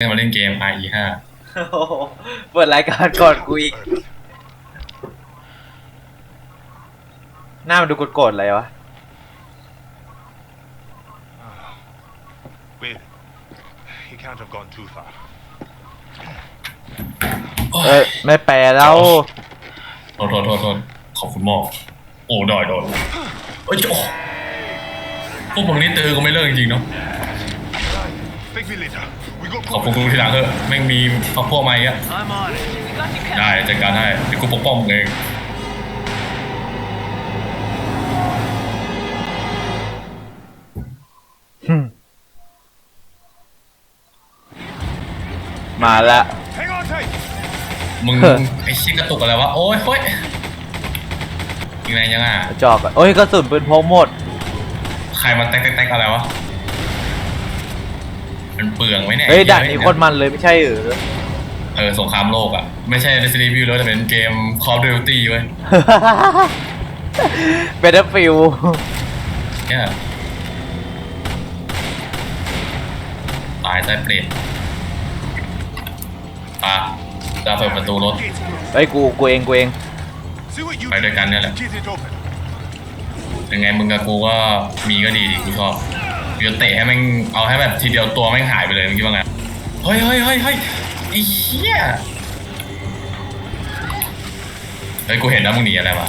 เล่นมาเล่นเกม RE ห้าโอ้โหเปิดรายการก่อนกูอีก หน้ามันดูโกรธๆอะไรวะ Wait. He can't have gone too far. เอ้ยไม่แปลแล้วโทษโทษโทษโทษขอบคุณหมอกโอ้ดอยโดนเอ้ยโอ้พวกมึงนี่ตือก็ไม่เลิกจริงๆเนาะ Thank me later. We got ขอบคุณกูทีหลังเถอะแม่งมีพักพวกมาอีกอะ I'm on it. Got you ได้จัดการให้เดี๋ยวกูปกป้องมึงเองมาละ Hang on tight. มึงเออไอ้ชิกระตุกอะไรวะโอ้ยเฮ้ยยังไงยังอะจอกอะโอ้ยกระสุนปืนพกหมด ใครมาแตกแตกแตกอะไรวะ มันเปลืองไหมเนี่ยเฮ้ยไอ้ด่านหี้นี้โคตรมันเลยไม่ใช่หรือเออสงครามโลกอะ ไม่ใช่ Resident Evil แล้วแต่เป็นเกม Call of Duty เว้ยเบเ t อร์ฟิลเนี่ยตายใต้เปรตปะจะเปิดประตูรถ Gates closed. เฮ้ยกูกูเองกูเอง See what you Phải đôi cánh nữa là- Get it open. ยังไงมึงกับกูก็มีก็ดีดิกูชอบ กูจะเตะให้แม่งเอาให้แบบทีเดียวตัวแม่งหายไปเลยมึงคิดว่าไงเฮ้ยเฮ้ยเฮ้ยเฮ้ยไอ้เหี้ยเฮ้ยกูเห็นแล้วมึงหนีอะไรมา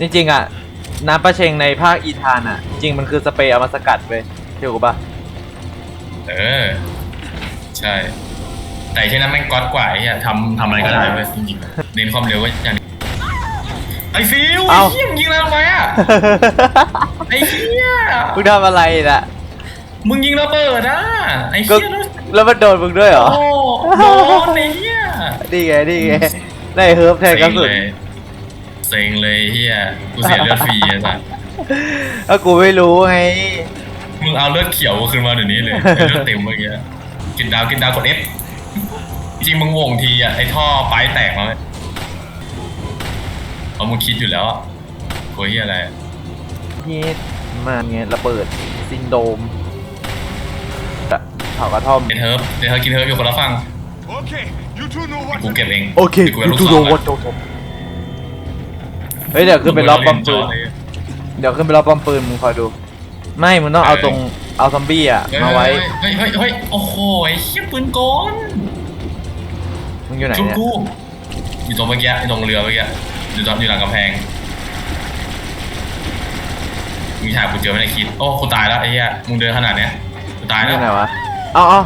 จริงๆอะ น้ำประเชงในภาคอีธานอะ จริงมันคือสเปรย์เอามาสกัดไปเที่ยวกูปะเออ ใช่ แต่แค่นั้นแม่งก๊อตกว่าไอ้เหี้ยทำทำอะไรก็ได้เว้ยจริงๆเน้นความเร็วก็อย่างนี้ ไอ้ฟิวไอ้เหี้ยมึงยิงอะไรทำไมอะไอ้เหี้ยมึงทำอะไรน่ะมึงยิงระเบิดอะไอ้ก็เหี้ยแล้วแล้วมันโดนมึงด้วยเหรอ โอ้โดนไอ้เหี้ยนี่ไงนี่ไงได้เฮิร์ฟแทนกระสุนเซ็งเลยเฮียกูเสียเลือดฟรีอะสัสก็กูไม่รู้ไง มึงเอาเลือดเขียวขึ้นมาเดี๋ยวนี้เลยเลือดเต็มเมื่อกี้กินดาวกินดาวกด F จริงๆมึงวงทีอะไอ้ท่อปลายแตกมาเลย เอามึงคิดอยู่แล้วอะกูเฮียอะไรเฮ็ดมาไงระเบิดซินโดรมอะเผากระท่อม เดนเฮิร์บเดนเฮิร์บกินเฮิร์บอยู่คนละฝั่ง Okay. You two know what กู to เก็บ do. เองโอเคดี๋ยวกูเอาลูกดูซดูองวัดโจโจเฮ้ยเดี๋ยวขึ้นไปรอบป้อมปืน เดี๋ยวขึ้นไปรอบป้อมปืนมึงคอยดู ไม่ มึงต้องเอาตรงเอาซอมบี้อะมาไว้ เฮ้ยเฮ้ยเฮ้ยโอ้โหไอ้เฮียปืนกลมึงอยู่ไหนชุบเนี่ย กูอยู่ตรงเมื่อกี้อยู่ตรงเรือเมื่อกี้ อยู่ตรงอยู่หลังกำแพง มีฉากกูเจอไม่ได้คิด โอ้กูตายแล้วไอ้เหี้ย มึงเดินขนาดเนี้ยกูตายมึงแล้อวยู่ไหนวะเอ๋อา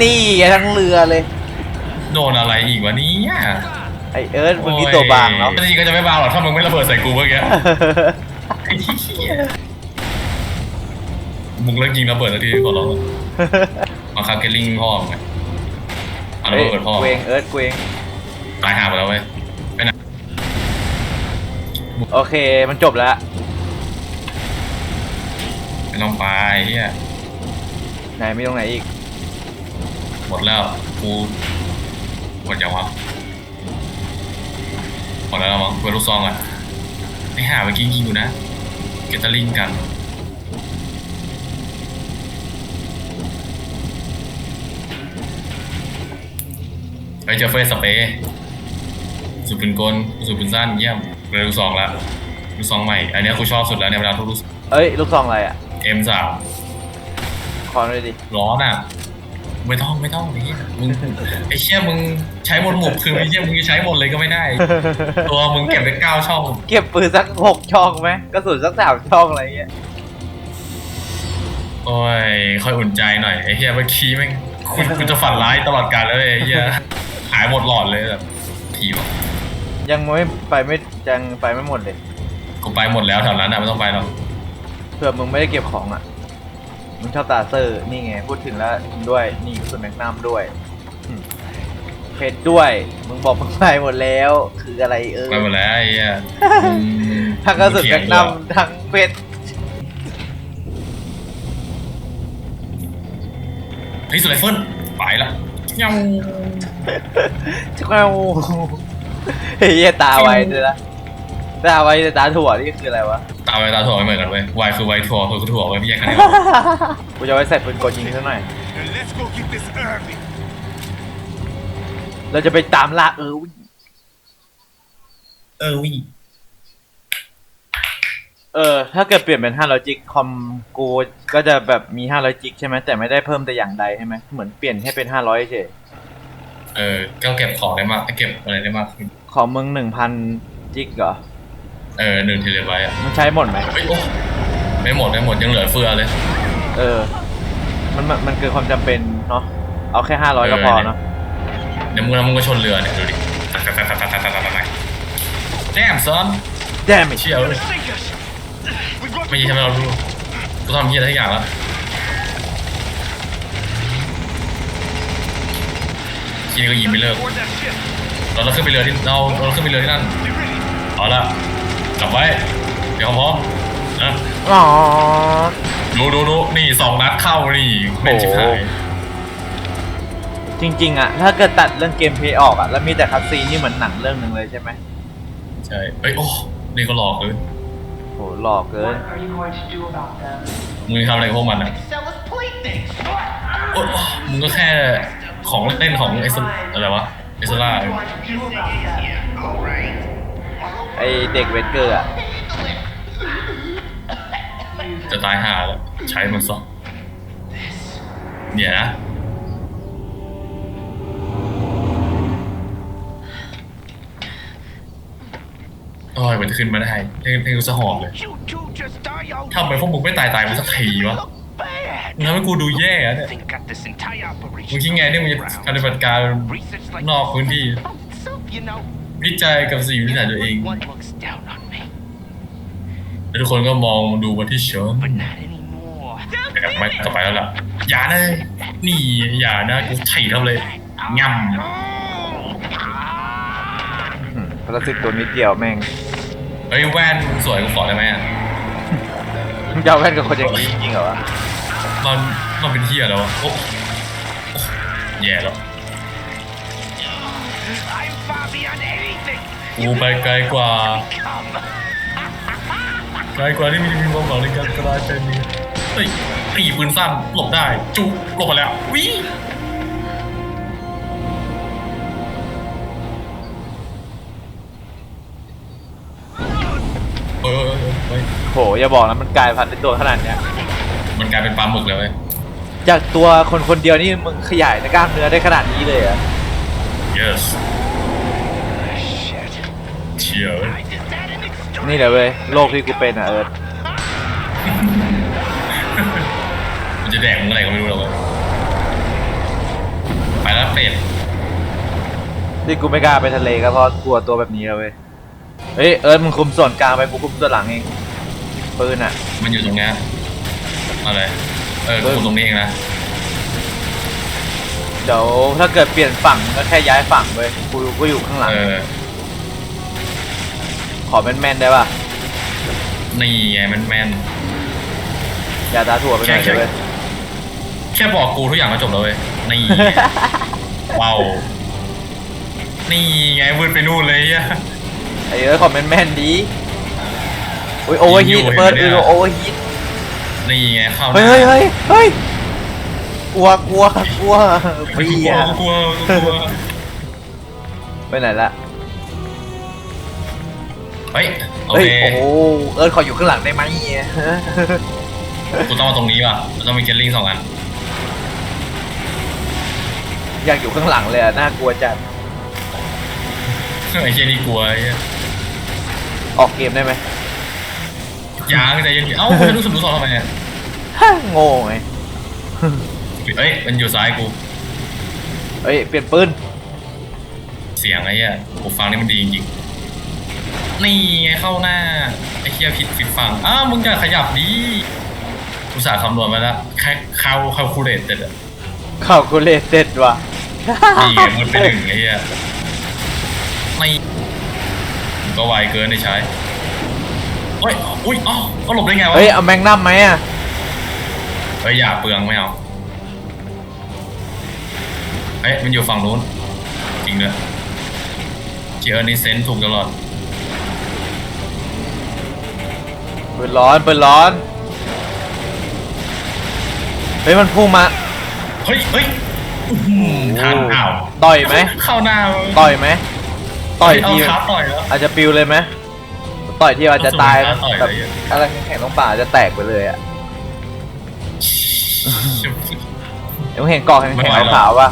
นี่ไงทั้งเรือเลย โดนอะไรอีกวะเนี่ยไอเอิร์ธมึงนี่ตัวบางเนาะโอ้ยจริงๆก็จะไม่บางหรอกถ้ามึงไม่ระเบิดใส่กูเมื่อกี้ ไอ้เหี้ยมึงเลิกยิงระเบิดแล้วทีขอร้องมาคาเกลลิงพ่อมึงไงเอาระเฮ้ยเบิดพ่อเกวงเอิร์ธเกวง ตายหาไปแล้วเว้ยไปไหนโอเคมันจบแล้ว ไม่ต้องไปเฮียไหนมีตรงไหนอีก หมดแล้วกูหมดยังวะหมดแล้วมั้งเปิดลูกซองอะไอ้ห่าเมื่อกี้ยิงอยู่นะ เกตเตอร์ลิงกันไปเจอเฟสสเปรย์ สูบปืนกลสูบปืนสั้นเยี่ยมเลยลูกซองแล้วลูกซองใหม่ อันเนี้ยกูชอบสุดแล้วในเวลาทุกลูกเอ้ย ลูกซองอะไรอะ M3 ขอหน่อยดิ ร้อนอะ ไม่ต้องไม่ต้องไอ้เหี้ยมึงไอ้เชี่ยมึงใช้หมดหมวกคือไอ้เชี่ยมึงจะใช้หมดเลยก็ไม่ได้ ตัวมึงเก็บได้เก้าช่องเก็บปืนสักหกช่องไหมกระสุนสักสามช่องอะไรเงี้ย โอ้ยค่อยอุ่นใจหน่อยไอ้เหี้ยเมื่อกี้แม่งคุณคุณจะฝันร้ายตลอดกาลเลยไอ้เหี้ยหายหมดหลอดเลยแบบทีแบบ ยังไม่ไปไม่ยังไปไม่หมดเลยกูไปหมดแล้วแถวนั้นอะไม่ต้องไปหรอกเผื่อมึงไม่ได้เก็บของอะมึงชอบตาเซอร์นี่ไงพูดถึงแล้วด้วยนี่กระสุนแมกนัมด้วยอืมเพชรด้วยมึงบอกมึงไปหมดแล้ว คืออะไรเออไปหมดแล้วไอ้เหี้ยมึงทั้งกระสุนเถีแมยกงนัมกูอะทั้งเพชรเฮ้ยสุดไรเฟิลไปละเงาชักแมว เฮียตาไวเลยละตาไว้ตาถั่วนี่คืออะไรวะ ตาไวตาถั่วไม่เหมือนกันเว้ยวายคือไวถั่วคือถั่วไว้ไม่แยกกันเลยกูจะไว้ใส่ปืนกลยิงซะหน่อย Now let's go get this Irving. เราจะไปตามล่าเออวิเออวิเออ ถ้าเกิดเปลี่ยนเป็น500จิกคอมกูก็จะแบบมี500จิกใช่ไหมแต่ไม่ได้เพิ่มแต่อย่างใดใช่ไหมเหมือนเปลี่ยนให้เป็น500เฉย เออก็เก็บของได้มากเก็บอะไรได้มากขึ้นของมึง1,000จิกเหรอ เออหนึ่งเทเลไบต์อะมันใช้หมดไหม เฮ้ยโอ้ไม่หมดไม่หมดยังเหลือเฟือเลย เออ มันมันมันเกิดความจำเป็นเนาะ เอาแค่500ก็พอเนาะ เดี๋ยวมึงแล้วมึงก็ชนเรือเนี่ยดูดิแจมซ้อนแย่ไม่เชี่ยวเลย We got ไม่ใช่ทำให้เรารู้กูทำเหี้ยอะไรทุกอย่างแล้ว ทีนี้ก็ยิงไม่เลิก board that ship. เราเราขึ้นไปเรือที่เราเราขึ้นไปเรือที่นั่น Get ready. เอาละกลับไว้ เดี๋ยวพร้อมนะอ๋อดูดูดูนี่สองนัดเข้านี่แม่นชิบหายจริง ๆอะถ้าเกิดตัดเรื่องเกมเพลย์ออกอะแล้วมีแต่คัตซีนนี่เหมือนหนังเรื่องหนึ่งเลยใช่ไหมใช่เอ้ยโอ้นี่ก็หลอกเลยโหหลอกเกิน What are you going to do about them? มึงทำอะไรกับพวกมันอะ Sell us playthings. โอ้มึงก็แค่ ของเล่นของไอ้สอะไรวะไอ้สล่า What are you going to do about them? ไอเด็กเวทเกอร์อะจะตายห่าแล้วใช้มันซะเนี่ยนะโอ้ยมันจะขึ้นมาได้เพลงเพลงกูสะหอบเลย You two just die out. ทำไมพวกมึงไม่ตายตายมันสักทีวะ Look bad. มึง ทำให้กูดูแย่อะเนี่ย Think got this entire มึ operation. งคิดไงเนี่ยมึงจะปฏิบัติการ Research like นอกพื้นที่ itself, you know. วิจัยกับสิ่งวิจัยตัวเอง One looks down on me, แล้วทุกคนก็มองดูมาที่เชิญ but not anymore. แต่ไม่ต่อไปแล้วล่ะ อย่านะ นี่ อย่านะกูไถ่ทำเลยง่อืมพลาสติกตัวนิดเดียวแม่งำเฮ้ยแว่นมึงสวยกูขอได้ไหมอะมึงจะเอาแว่นกับคนอย่างนี้จริงๆเหรอวะ เราเราเป็นเที่ยแล้วอะโอ้โอ้แย่แล้ว I'm far beyond anything กูไปไกลกว่า come. ไกลกว่าที่มีมีความหวังในการกลายเป็นเฮ้ยตีปืนสั้นหลบได้ จุกหลบมาแล้ววิเออเออเออเฮ้ยโหอย่าบอกนะมันกลายพันธุ์เป็นตัวขนาดเนี้ย มันกลายเป็นปลาหมึกเลยเว้ยจากตัวคนคนเดียวนี่มึงขยายในกล้ามเนื้อได้ขนาดนี้เลยเหรอะ yes Shit. เชียร์ I did that in extreme. นี่แหละเว้ยโรคที่กูเป็นอะเอิร์ธมันจะแดกมึงอะไรก็ไม่รู้หรอกเว้ยไปแล้วเป็ดที่กูไม่กล้าไปทะเลก็เพราะกลัวตัวแบบนี้แล้วเว้ยเฮ้ยเอิร์ธมึงคุมส่วนกลางไปกูคุมส่วนหลังเองปืนอะ มันอยู่ตรงเนี้ย อะไรเออกูตรงนี้เองนะ เดี๋ยวถ้าเกิดเปลี่ยนฝั่งก็แค่ย้ายฝั่งเว้ยกูกูอยู่ข้างหลัง เออ ขอแม่นๆได้ป่ะ นี่ไงมันแมนอย่าตาถั่วไปหน่อยแค่เว้ยแค่บอกกูทุกอย่างก็จบแล้วเว้ย นี่ว้าวนี่ไงวืดไปนู่นเลยอะไอ้เอิร์ธขอแม่นๆดีโอ้ยโอเวอร์ฮีทอยู่เปิดเห็เอนไหมอเนี่ยโอเวอร์ฮีท นี่ไงเข้าเฮ้ยเฮ้ยเฮ้ยเฮ้ยกลัวกลัวกลัวเฮ้ยเบีกูกยลัวกูกลัวกูกลัวไปไหนละเฮ้ยโอเฮ้ยเคโอ้โหเอิร์ธขออยู่ข้างหลังได้ไหมกูต้องมาตรงนี้ว่ะมันต้องมีเกลลิงสองอันอยากอยู่ข้างหลังเลยอะน่ากลัวจัดไอ้เชี่ยนี่กลัวไอ้เหี้ยออกเกมได้ไหมยางใจเย็นๆเอ้าไม่รู้สึกรู้สองทำไมเนี่ยฮ่า โง่ไงเอ้ย มันอยู่ซ้ายกูเฮ้ย เปลี่ยนปืน เสียงไอ้เหี้ยกูฟังนี่มันดีจริงๆนี่ไงเข้าหน้า ไอ้เหี้ยผิดผิดฝั่งอ้าวมึงจะขยับดีกูสาห์คำนวณมาแล้วแค่เข้าเข้าคูเรตเต็ดอะเข้ากูเลเต็ดว่ะนี่ไงมันเป็นหนึ่งไอ้เหี้ยไม่มันก็ไวเกินในใช้เฮ้ยอุ้ยอ๋อก็หลบได้ไงวะ เฮ้ย เอาแมงนัมไหมอะ เฮ้ยอย่าเปลืองไม่เอาเฮ้ยมันอยู่ฝั่งนู้น จริงด้วยเจอนี่เซนส์ถูกตลอดปืนร้อนปืนร้อน เฮ้ยมันพุ่งมา เฮ้ยเฮ้ยอื้อหือทันอ้าวต่อยไหม เข้าหน้าต่อยไหม ต่อยเอาทีขาต่อยแล้ว อาจจะปิวเลยไหมต่อยที่อาจจะตายเอาสูงแบบต่อยเลยอะไรแข็งๆตรงป่าอาจจะแตกไปเลยอะ เดี๋ยวเห็นกอกแข็งไม่ไหวหรอกๆขาวๆป่ะ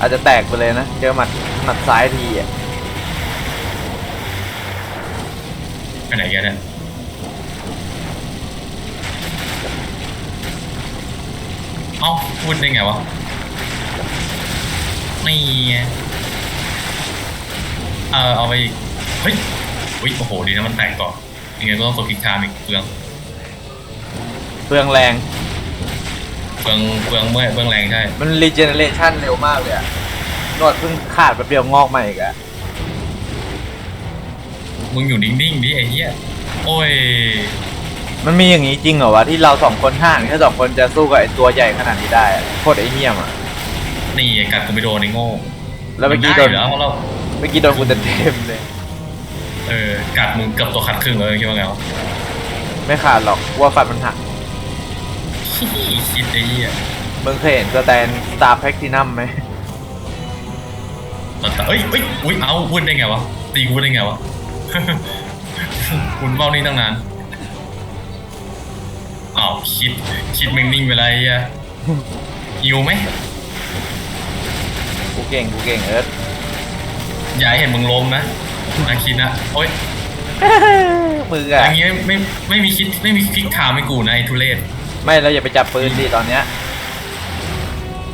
อาจจะแตกไปเลยนะ เจอหมัดหมัดซ้ายทีอะไปไหนกันเนี่ยเอ้าพูดได้ไงวะนี่ไงเออเอาไปอีกเฮ้ยเฮ้ยโอ้โหดีนะมันแตกก่อนยังไงก็ต้องกดคลิกไทม์อีกเปลืองเปลืองแรง เปลืองเปลืองเมื่อยเปลืองแรงใช่ มันรีเจเนเรชันเร็วมากเลยอะหนวดเพิ่งขาดแป๊บเดียวงอกมาอีกอะมึงอยู่นิ่งๆดิไอ้เหี้ย โอ้ย มันมีอย่างนี้จริงเหรอวะที่เราสองคนห่างแค่สองคนจะสู้กับไอ้ตัวใหญ่ขนาดนี้ได้อะโคตรไอ้เหี้ยมอะนี่ไอ้กัดกูไปโดนไอ้โง่แล้วเมื่อกี้โดได้นยู่แล้วเพราะเรา เมื่อกี้โดนกูเต็มๆเลย เออกัดมึงเกือบตัวขัดครึ่งเลยคิดว่าไงวะไม่ขาดหรอกว่าฟันมันหัก คิดไอ้เหี้ยมึงเคยเห็นสแตนสตาร์แพ็กตินัมไหมต่แต่เอ้ยเอ้ยอุ้ยเอาพูดได้ไงวะตีกูได้ไงวะ คุณเบ้านี่ตั้งนานอ้าวคิดคิดมึงนิ่งไปเลยไอ้เหี้ยหิวไหมกูเก่งกูเก่งเอิร์ธอย่าให้เห็นมึงล้มนะนะคิดนะโอ้ยมือออะย่างงี้ไม่ไม่ไม่มีคิดไม่มีคลิกถามให้กูนะไอ้ทุเรศ ไม่เราอย่าไปจับปืนดิตอนเนี้ย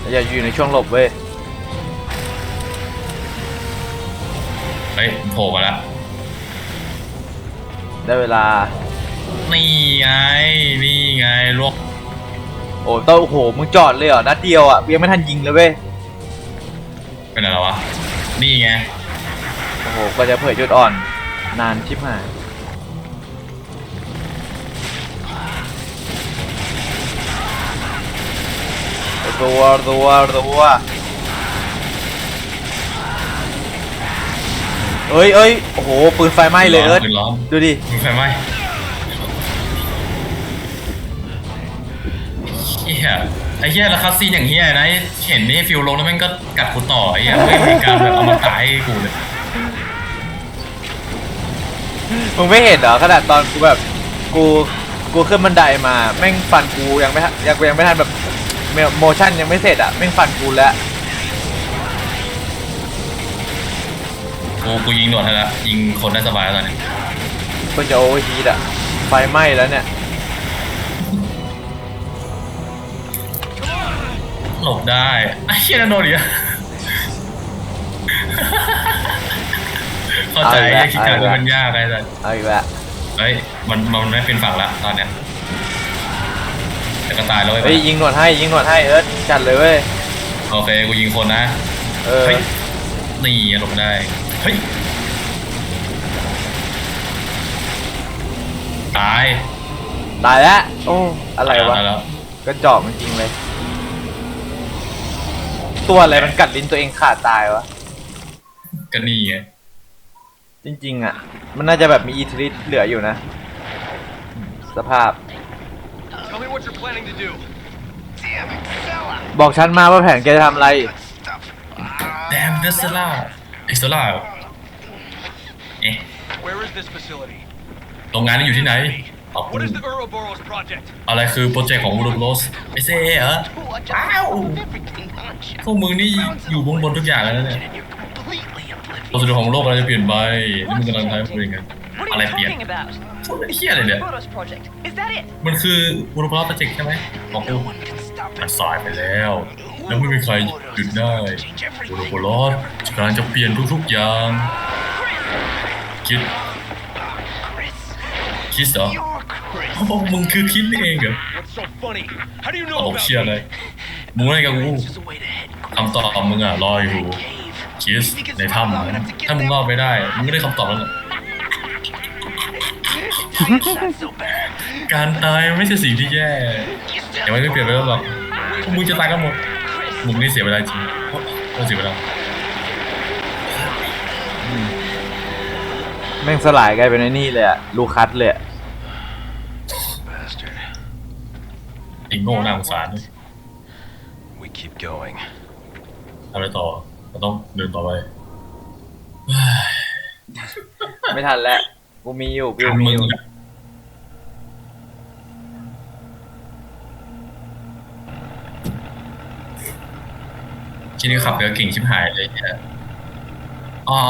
เราอย่าอยู่ในช่วงหลบเว้ยเฮ้ยโผล่มาแล้ว ได้เวลา นี่ไง นี่ไงลวกโอ้เต้าโอ้โหมึงจอดเลยเหรอนัดเดียวอะยังไม่ทันยิงเลยเว้ยเป็นอะไรวะ นี่ไง โอ้โหก็จะเผยจุดอ่อน นานชิบหาย รัวรัวรัวเอ้ยเอ้ยโอ้โห ปืนไฟไหม้เลยเอิร์ธปืนร้อนดูดิปืนไฟไหม้เฮียไอ้เฮียแล้วคัสซีนอย่างเฮียนะเห็นนี่ฟิวลงแล้วแม่งก็กัดกูต่อไอ้เฮียไม่มีการแบบเอามาตายให้กูเลยมึงไม่เห็นเหรอขนาดตอนกูแบบ กู กูขึ้นบันไดมา แม่งฟันกูยังไม่ทันยังยังไม่ทันแบบ โมชั่นยังไม่เสร็จอะแม่งฟันกูแล้วกูกูยิงหนวดให้ละยิงคนได้สบายแล้วตอนนี้คนจะโอเวอร์ฮีทอะไฟไหม้แล้วเนี่ยหลบได้ไอ้เฮียนั่นโดนอีกแล้วเข้าใจไอ้คิดการมันยากไอ้สัสเอาอีกแล้วเฮ้ยมันมันไม่เป็นฝั่งละตอนเนี้ย แต่ก็ตายแล้วเฮ้เว้ยยยิงหนวดให้ยิงหนวดให้เอิร์ธจัดเลยเว้ยโอเคกูยิงคนนะ เออเฮ้ย นี่หลบได้ เฮ้ย ตายตายแล้วโอ้อะไรวะตายแล้วก็จอกมันจริงเลย ตัวอะไรมันกัดลิ้นตัวเองขาดตายวะก็นี่ไงจริง ๆ อะ มันน่าจะแบบมีอีทริสเหลืออยู่นะอืมสภาพ Tell me what you're planning to do. Damn it, fella. บอกฉันมาว่าแผนแกจะทำอะไร Stuff. แดมเดสล่าเอ็กซ์ล่าเอ๊ะ Where is this facility? โรงงานนี้อยู่ที่ไหนตอบกู What is the Ouroboros project? อะไรคือโปรเจกต์ของอูโรโรสไอเซ่เหรอ Ow. everything, aren't you? พวกมึงนี่อยู่บนบนทุกอย่างแล้วเนี่ย And you're completely oblivious. โปรเจกต์ของโลกอะไรจะเปลี่ยนไปนี่มึงกำลังทำให้กูยังไง What อะไร are you เปลี่ยน talking about? ไอ้เหี้ยอะไรเนี่ย Photos project. Is that it? มันคืออูโรโรสโปรเจกต์ใช่ไหมบอกกู No one can stop มัน it. สายไปแล้ว แล้วไม่มีใครหยุดได้อูโรโรสกำลังจะเปลี่ยนทุกๆอย่าง คิด Chris, คิดเหรอ you're Chris. เขาบอกมึงคือคิดนี่เองเหรอ What's so funny? How do you ต know ลก about เชี่ย me? เลยมึงอะไรกับกู There's a way to head คำตอบมึงอะรออยู่ cave. คิสในถ้ำนะถ้ามึงรอดไม่ได้ มึงก็ได้คำตอบแล้วแหละ การตายไม่ใช่สิ่งที่แย่ You still ยังไม่เปลี่ยนไปแล้วหรอกพวกมึงจะตายกันหมดมึงนี่เสียเวลาจริงก็เสียเวลาแม่งสลายกลายเป็นไอ้นี่เลยอะลูคัสเลยอะติงโง่น่าสงสาร We keep going. ทำอะไรต่อเราต้องเดินต่อไป ไม่ทันแล้ว กูมีอยู่กูทำมีมึองยู่อะที่นี่ขับเรือเก่งชิบหายเลยเนี่ยอ๋อ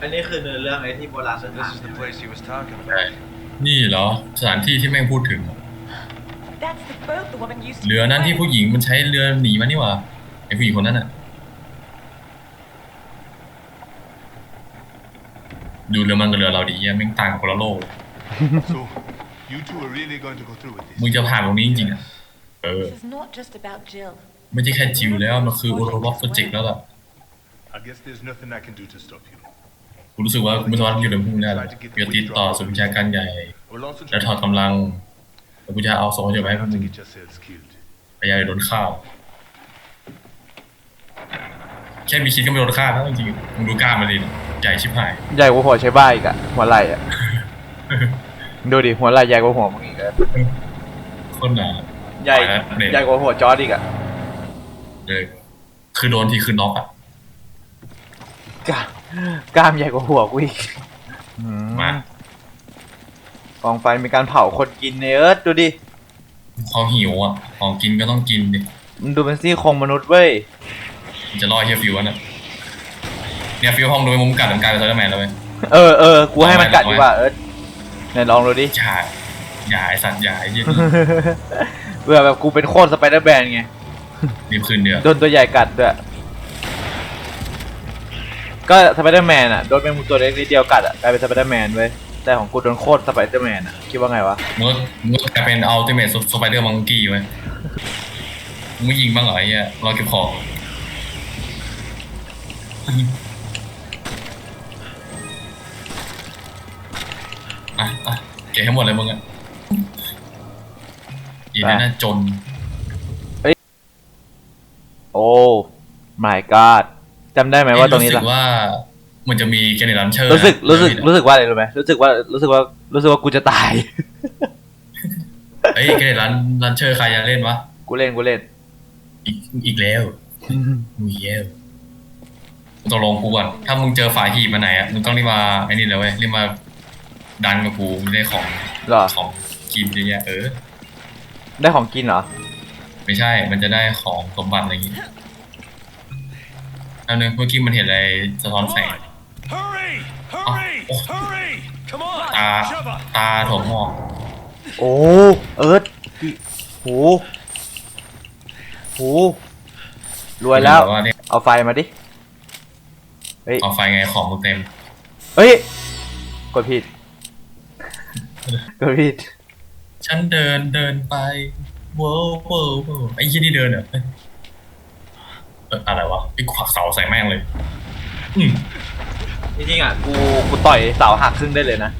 อันนี้คือเนื้อเรื่องไอ้ที่โบราณส So ถาน this is the place he was talking ใช่ about. นี่เหรอ สถานที่ที่แม่งพูดถึง That's the boat the woman used to เรือนั้นที่ผู้หญิงมันใช้เรือหนีมานี่หว่าไอผู้หญิงคนนั้นน่ะ ดูเรือมันกับเรือเราดีอะแม่งต่างกันคนละโลก So, you two are really going to go through with มึง this? จะผ่านตรงนี้จริงๆอะเออ This is not just about Jill. ไม่ใช่แค่จิวแล้วมันคือโอโรบ็อกโปรเจกต์แล้วล่ะ I guess there's nothing I can do to stop you. กูรู้สึกว่ากูไม่สามารถอยู่ในพวกนี้ได้หรอกกูจะติดต่อศูนย์วิชาการใหญ่ We're lost in แล้วถอดกำลังแล้วกูจะเอาสองคนไปให้พวก have มึ to ง get yourselves killed. พยายามโดนฆ่าแค่มีคิดก็ไม่โดนฆ่าแล้วจริงๆมึงดูกล้ามมันดิ ใหญ่ชิบหายใหญ่กว่าหัวใช้บ้าอีกอะหัวไหล่อะดูดิหัวไหล่ใหญ่กว่าหัวมึงอีกอะคนหนาใหญ่ไปแล้วเด็ดใหญ่กว่าหัวจอร์ดอีกอะเลยคือโดนทีคือน็อกอะกล้ามกล้ามใหญ่กว่าหัวกูอีกอืมากองไฟมีการเผาคนกินเนเอิร์ธดูดิเขาหิวอะ ของกินก็ต้องกินดิมันดูเป็นซี่โครงมนุษย์เว้ยมันจะรอเฮียฟิวอะน่ะ เนี่ยฟิวห้องโดยมุมกัดมันกลายเป็นไซเดอร์แมนแล้วเว้ยเออเออกูให้มันกัดดีกว่าเอิร์ธไหนลองดูดิอย่าอย่าไอสัตว์อย่าไอ้เหี้ยเบื่อแบบกูเป็นโคตรสไปเดอร์แมนไงรีบคืนเดียวโดนตัวใหญ่กัดด้วยก็สไปเดอร์แมนอะโดนแมงมุมตัวเล็กนิดเดียวกัดอะกลายเป็นสไปเดอร์แมนเว้ยแต่ของกูโดนโคตรสไปเดอร์แมนอะคิดว่าไงวะมึงก็มึงก็กลายเป็นอัลติเมทสไปเดอร์มังกี้ไว้ยมึงไม่ยิงบ้างเหรอไอ้เหี้ยรอเก็บของ อะอะเก็บให้หมดเลยมึงอะอีนั่นน่ะจน โอ้ my god จำได้ไหมว่าตรงนี้รู้สึล่ะกว่ามันจะมีแกนเนลันเชอร์รู้สึกรู้สึกรู้สึกว่าอะไรรู้ไหมรู้สึกว่ารู้สึกว่ารู้สึกว่ากูจะตาย เอ้ยแกนเนลันลันเชอร์ใครจะเล่นวะกูเล่นกูเล่น อีกอีกแล้วมึงเย้วตกลงกูก่อนถ้ามึงเจอฝ่ายหีบมาไหนอะมึงต้องรีบมาไอ้นี่เลยเว้ยรีบมา ดันกับกูมึงได้ของเหรอ ของกินเยอะแยะเออ ได้ของกินเหรอ ไม่ใช่ มันจะได้ของสมบัติอะไรอย่างงี้อันนึงเมื่อกี้มันเห็นอะไรสะท้อนแสง Hurry! Hurry! Oh. Hurry! Come on! ตา Shove up! ตาถมหอกโอ้เอิร์ธพี่โหโหรวยแล้วว่าเนี่ยเอาไฟมาดิ เฮ้ย เอาไฟไงของมึงเต็ม เฮ้ย กดผิด กดผิดฉันเดินเดินไปโว้วโว้วโว้วไอ้ยี่นี่เดินเหรอเอ้ยเอ้ยอะไรวะไอ้ขวักเสาใส่แม่งเลย อืมจริงๆอะกูกูต่อยเสาหักครึ่งได้เลยนะ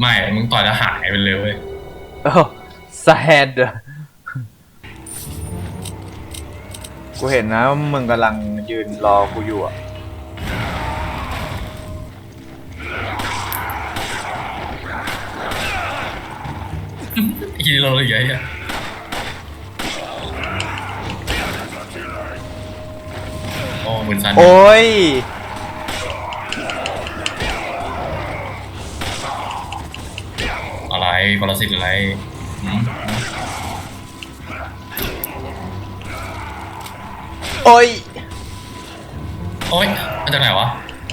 ไม่มึงต่อยแล้วหายไปเลยเว้ยโอ้สแฮนด์กูเห็นนะว่ามึงกำลังยืนรอกูอยู่อะ ไอ้ยี่นี่เราเลยใหญ่อะโอ้เหมือนซันโอ้ย อะไรปรสิตอะไรหืมโอ้ย โอ๊ยมาจากไหนวะ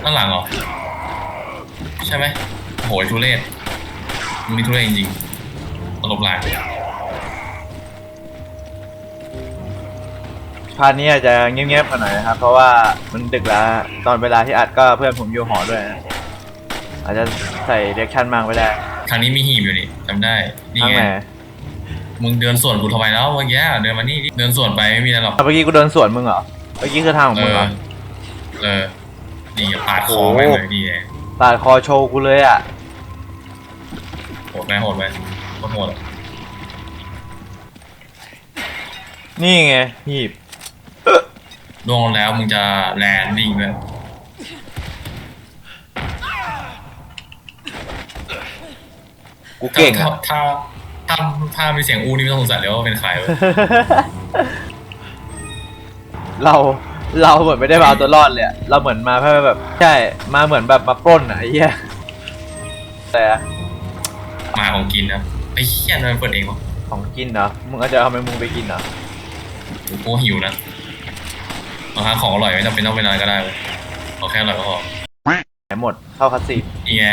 ด้านหลังเหรอ ใช่ไหมโหยทุเรศมึงนี่ทุเรศจริงๆ ตลบลังพาร์ทนี้อาจจะเงียบๆกันหน่อยนะครับ เพราะว่ามันดึกแล้ว ตอนเวลาที่อัดก็เพื่อนผมอยู่หอด้วยนะอาจจะใส่เรียกชันมากไม่ได้ทางนี้มีหีบอยู่นี่จำได้นี่ทางไงไหนมึงเดินสวนกูทำไมแล้วเมื่อกี้เดินมานี่เดินสวนไปไม่มีอะไรหรอกอะเมื่อกี้กูเดินสวนมึงเหรอ เมื่อกี้คือทางของเอมึงเหรอ เออนี่ปาดคอแม่งเลยนี่ไง ตาดคอโชว์กูเลยอะโหดไหมโหดไหม โคตรโหดอะนี่ไงหีบลงแล้วมึงจะแลนดิ้งด้วยกูเก่งถ้าอะ ถ้าถ้าถ้ามีเสียงอูนี่ไม่ต้องสงสัยเลยว่าเป็นใครเว้ยเราเราเหมือนไม่ได้มาเอาตัวรอดเลยอะเราเหมือนมาเพื่อแบบ ใช่มาเหมือนแบบมาปล้นอะไอ้เหี้ยแต่มาของกินนะ ไอ้เหี้ยทำไมเปิดเองวะของกินเหรอ มึงเอาจะเอาไปมึงไปกินเหรอ กูหิวนะบางครั้งของอร่อยไม่จำเป็นต้องเป็นอะไรก็ได้เว้ยเอาแค่อร่อยก็พอไหนหมดเข้าคัสซีนนี่ไง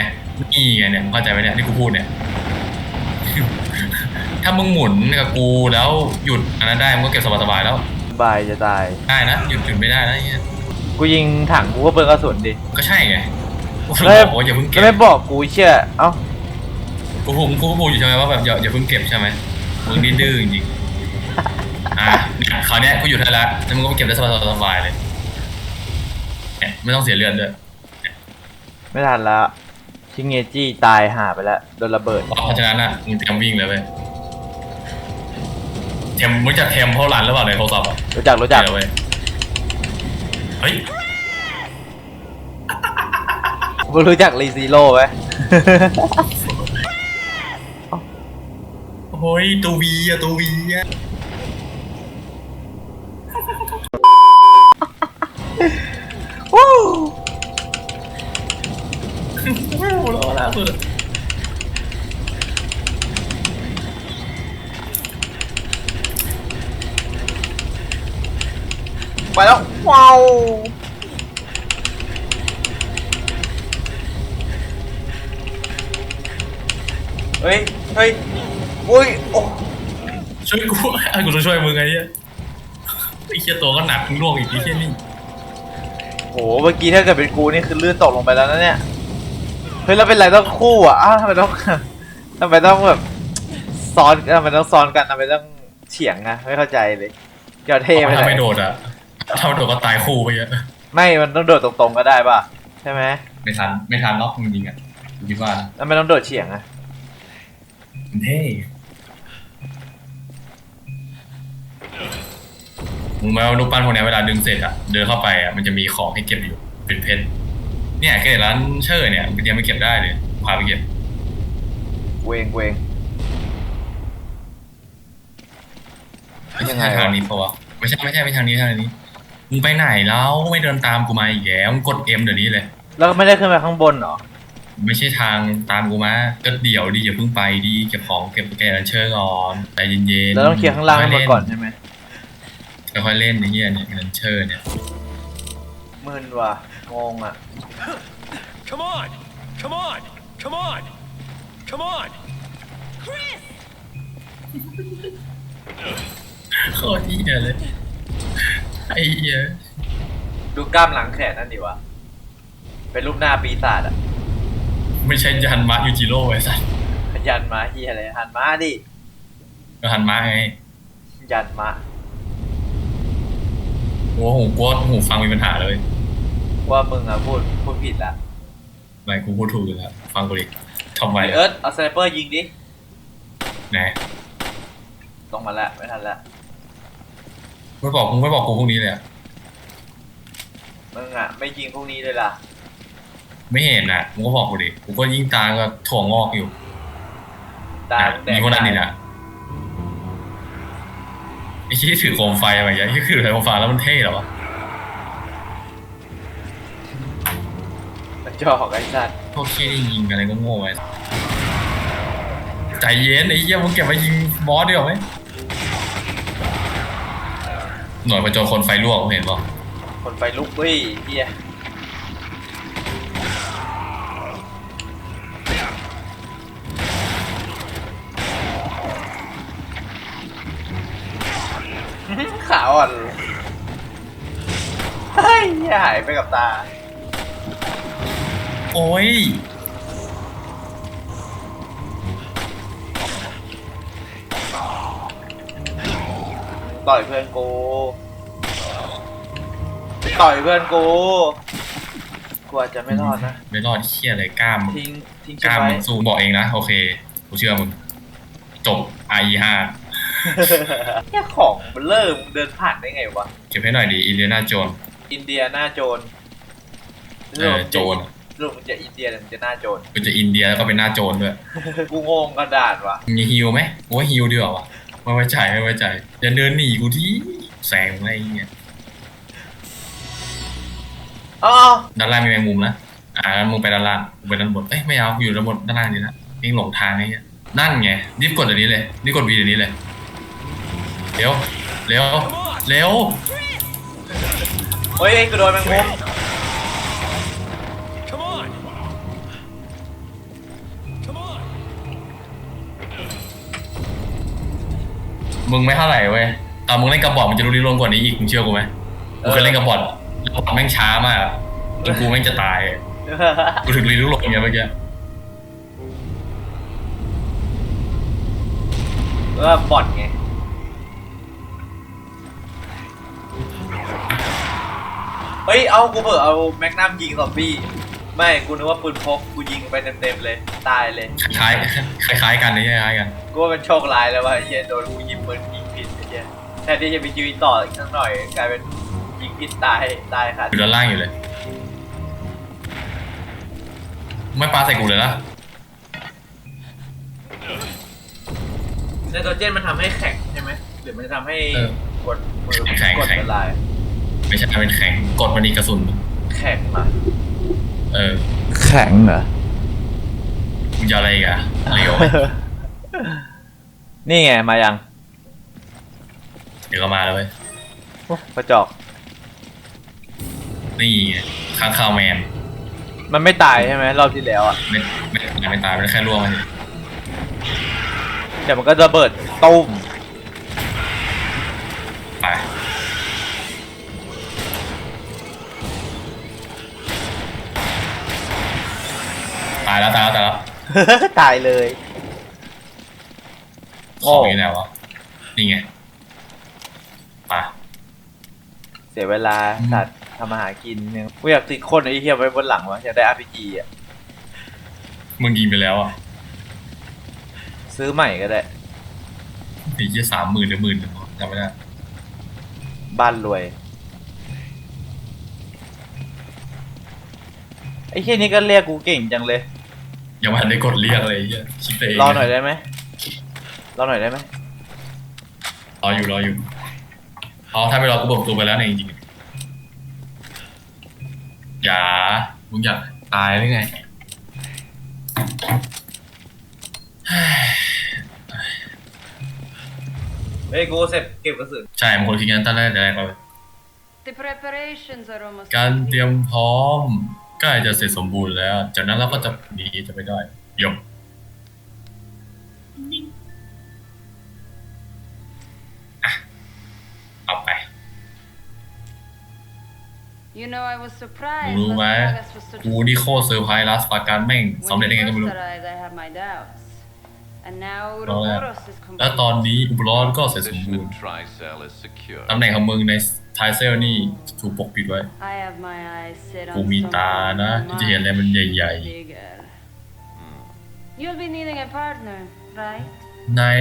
นี่ไงเนี่ยเข้าใจไหมเนี่ยที่กูพูดเนี่ย ถ้ามึงหมุนกับกูแล้วหยุดอันนั้นได้มึงก็เก็บสบายๆแล้ว บายจะตาย ได้นะหยุดหยุดไม่ได้นะไอ้เหี้ยกูยิงถังกูก็เปิดกระสุนดิก็ใช่ไงกูถึงแล้วบอกว่าอย่าเพิ่งแล้เก็วไม่บบอกกูเชื่อ เอ้า กูพูดกูพูดอยู่ใช่ไหมว่าแบบอย่าอย่าเพิ่งเก็บใช่ไหมมึงนี่ดื้อจริงๆอะเนี่ยคราวเนี้ยกูหยุดให้แล้วแล้วมึงก็ไปเก็บได้สบายๆเลยเนี่ยไม่ต้องเสียเลือดด้วยไม่ทันแล้วชิงเงจี้ตายหาไปแล้วโดนระเบิดเพราะฉะนั้นอะมึงเตรียมวิ่งเลยเว้ยเทมมึงจะเทมเพราะรันหรือเปล่าในโทรศัพท์อะรู้จักรู้จักเดี๋ยวเว้ยเฮ้ยมึงรู้จักรีซีโร่ไหม โอ้ยตัววีอะตัววีอะว้าวรอแล้วสุดไปแล้ว ว้าวเฮ้ยเฮ้ย อุ้ยโอ้ช่วยกูไอ้กูจะช่วยมึงไงเนี่ยไอ้เชี่ยตัวก็หนักมึงล่วงอีกไอ้เชี่ยนี่โหเมื่อกี้ถ้าเกิดเป็นกูนี่คือลื่นตกลงไปแล้วนะเนี่ยเฮ้ยแล้วเป็นไรต้องคู่อะอ้าวทำไมต้องทำไมต้องแบบซ้อนทำไมต้องซ้อนกันทำไมต้องเฉียงอะไม่เข้าใจเลยเจ้าเท่ไปถ้าไหนไม่โดดอะถ้าไม่โดดก็ตายคู่ไปเยอะไม่มันต้องโดดตรงๆก็ได้ป่ะใช่ไหมไม่ทันไม่ทันล็อกจริงๆอะกูคิดว่านะแล้วไม่ต้องโดดเฉียงอะมันเท่ มึงมาลูกปั้นพวกเนี้ยเวลาดึงเสร็จอะเดินเข้าไปอะมันจะมีของให้เก็บอยู่เป็นเพชรเนี่ยแค่ร้านเชอร์เนี่ยมันยังไม่เก็บได้เลยพาไปเก็บเวงเวงยังไงวะทางนี้ปะวะไม่ใช่ไม่ใช่ไม่ทางนี้ทางนี้มึงไปไหนแล้วไม่เดินตามกูมาอีกแล้วมึงกดเอ็มเดี๋ยวนี้เลยแล้วก็ไม่ได้ขึ้นไปข้างบนเหรอไม่ใช่ทางตามกูมาก็เดี๋ยวดิอย่าเพิ่งไปดิเก็บของเก็บแกนเชอร์ก่อนใจเย็นๆแล้วต้องเคลียร์ข้างล่างให้หมดก่อนใช่ไหม ค่อยๆเล่นไอ้เหี้ยเนี่ยแกนเชอร์เนี่ย มึนว่ะงงอะ Come on! Come on! Come on! Come on! โคตรเหี้ยเลย ไอ้เหี้ยดูกล้ามหลังแขนนั่นดิวะ เป็นรูปหน้าปีศาจอะไม่ใช่ยันมะยูจิโร่ไอ้สัสยันมาเฮียอะไรหันมาดิก็หันมาไง ยันมา โอ้โหกูว่าหูฟังมีปัญหาเลยว่ามึงอะพูดพูดผิดละไม่กูพูดถูกอยู่แล้วฟังกูดิทำไมเอิร์ธเอาสไนเปอร์ยิงดิไหนลงมาแล้วไม่ทันละไม่บอกมึงไม่บอกกูพรุ่งนี้เลยอะมึงอะไม่ยิงพวกนี้เลยล่ะไม่เห็นอะมึงก็บอกกูดิกูก็ยิ่งตาก็ถ่วงงอกอยู่ตาอะมึงแดงมีคนนั้นนี่นะไอ้ที่ถือโคมไฟอะไรอย่างเงี้ยที่ถือโคมไฟแล้วมันเท่เหรอวะมันจอกไอ้สัตว์พวกขี้นี่ยิงอะไรก็โง่ไว้ใจเย็นไอ้เหี้ยมึงเก็บมายิงบอสดีกว่าไหมหน่วยประโจนคนไฟลวกมึงเห็นป่ะคนไฟลุกเว้ยเฮีย ขาอ่อนเฮ้ยหายไปกับตา โอ้ย ต่อยเพื่อนกู ต่อยเพื่อนกูกลัวจะไม่รอดนะ ไม่รอดเชี่ยเลยกล้ามทิ้งทิ้งกล้ามมึงสู้บอกเองนะ โอเค กูเชื่อมึง จบ IE5 เนี่ยของเบลเล์มึงเดินผ่านได้ไงวะ เก็บให้หน่อยดิอินเดียนาโจนอินเดียนาโจรเออโจนหรือมันจะอินเดียมันจะหน้าโจนมันจะอินเดียแล้วก็เป็นหน้าโจนด้วยกูงงกระดาษวะมีฮิวไหมกูว่าฮิวดีกว่าวะไม่ไว้ใจไม่ไว้ใจจะเดินหนีกูที่แสงอะไรเงี้ยอ๋ด้านล่างมีแมงมุมนะอ่าแล้มึงไปด้านล่างไปด้านบนเอ้ยไม่เอาอยู่ด้านบนด้านล่างนี่นะเองหลงทางไอ้เงี้ยนั่นไงรีบกดเดี๋ยวนี้เลยรีบกดวีเดี๋ยวนี้เลย ร็วเร็วเร็วเฮ้ยกูโดนแมงมุม Come on! Come on! มึงไม่เท่าไหร่เว้ยตอนมึงเล่นกระบอกมันจะรู้ดีลงกว่านี้อีกมึงเชื่อกูไหมกูเคยเล่นกระบอกแล้วแม่งช้ามากจนกูแม่งจะตายกูถึงรีรู้หลงเงี้ยเมื่อกี้เออบอดไง เฮ้ย เอากูเผลอเอาแมกนัมยิงซอมบี้ไม่กูนึกว่าปืนพกกูยิงไปเต็มๆเลยตายเลยคล้ายคล้ายๆกันนี่คล้ายๆกัน กูว่าเป็นโชคร้ายแล้วว่าไอ้เหี้ยโดนกูยิงปืนยิงผิดไอ้เหี้ยแทนที่จะไปชีวิตต่ออีกสักหน่อยกลายเป็นยิงผิดตายตายค่ะอยู่ด้านล่างอยู่เลย ไม่ปาใส่กูเลยนะไนโตรเจนมันทำให้แข็งใช่ไหมหรือมันทำให้กดมือแข็งกดแข็งละลาย ไม่ใช่เป็นแข็งกดมันอีกกระสุน แข็งเหรอเออแข็งเหรอมึงจะอะไรอีกอะเร็วนี่ไงมายังเดี๋ยวก็มาแล้วเว้ยโอ้กระจอก นี่ไงข้างคาวแมนมันไม่ตายใช่ไหมรอบที่แล้วอะไม่ไม่ไม่ตายมันแค่ร่วงมันแต่มันก็ระเบิดตุ้มไปายแล้วตายแล้วตายแล้วตายเลยของอยู่ไหนวะนี่ไงไปเสียเวลาอืมสัตว์ทำอาหารกินเนี่ยกูอยากติดคนไอ้เหี้ยไว้บนหลังวะอยากได้ RPG อะมึงยิงไปแล้วอะซื้อใหม่ก็ได้ไอ้เหี้ยสามหมื่นหรือหมื่นหนึ่งวะจำไม่ได้บ้านรวยไอ้เหี้ยนี่ก็เรียกกูเก่งจังเลย ยังไม่ทันได้กดเรียกเลยไอ้เหี้ยคิดไปเองรอหน่อยได้ไหมรอหน่อยได้ไหมรออยู่รออยู่อ๋อถ้าไม่รอกูบอกตัวไปแล้วเนี่ยจริงๆอย่ามึงอยากตายหรือไงเฮ้ยกูเสร็จเก็บกระสุนใช่บางคนคิดงั้นตั้งแต่แรกเลย The preparations are almost การเตรียมพร้อม ใกล้จะเสร็จสมบูรณ์แล้ว จากนั้นเราก็จะหนีจะไปได้ยมอะเอาไป You know, I was surprised รู้ Las ไหม Vegas was such กู a นี่โคตรเซอร์ไพรส์ลัสปาการแม่งสำ When เร็จได้ you ไงก็ไม่รู้ first arrived, I had my doubts. And now ตอนแรก Ouroboros is แล้ว complete. ตอนนี้อุบลอดก็เสร็จสมบูร Position ณ์ in Tricell is secure. ตำแหน่งของมึงใน ไทเซลนี่ถูกปกปิดไว้ I have my eyes set กู on มีตา someone นะที่จะเห็นอะไรมันใหญ่ bigger. You'll be needing a partner, right? ๆนาย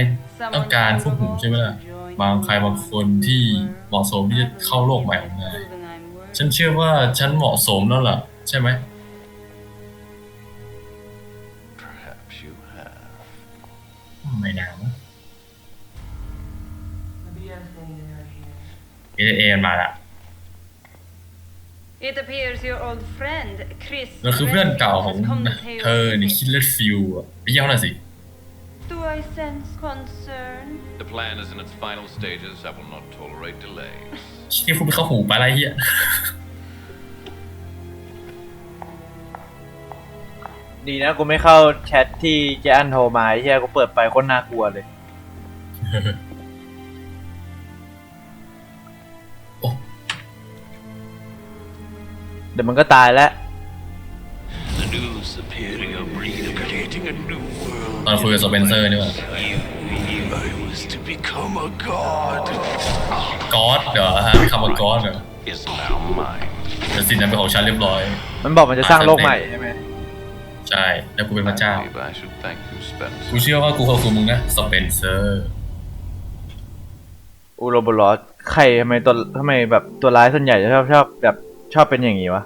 ต้องการพวกผมใช่ไหมล่ะ บางใครบางคนที่เหมาะสมที่จะเข้าโลกใหม่ของนาย Proving I'm worth ฉันเชื่อว่าฉันเหมาะสมแล้วล่ะ ใช่ไหม Perhaps you have. ไม่นาน เอเอมาละ It appears your old friend, Chris แล้วคือเพื่อนเก่าของ has come to pay เธอ your นี่ visit. คิดเลดฟิลอะไปเยี่ยมหน่อยสิ Do I sense concern? The plan is in its final stages. I will not tolerate delays. ที่พูดไปเข้าหูไปอะไรเฮีย ดีนะกูไม่เข้าแชทที่เจอันโทรมาไอ้เหี้ยกูเปิดไปโคนน่ากลัวเลย เดี๋ยวมันก็ตายแล้ว The news appearing of recreating a new ตอน world. คุยกับสเปนเซอร์นี่ว่า You knew I was to become a god. ก๊อดเหรอฮะคำว่าก๊อดเหรอ Is now mine. แต่สิ่งนั้นเป็นของฉันเรียบร้อย มันบอกมันจะสร้างโลกใหม่ใช่ไหมใช่ แล้วกูเป็นพระ I เจ้า believe I should thank you, กู Spencer. เชื่อว่ากูเขาคือมึงนะสเปนเซอร์ อูโรโบลอสใครทำไมตัวทำไมแบบตัวร้ายส่วนใหญ่จะชอบชอบแบบ ชอบเป็นอย่างนี้วะ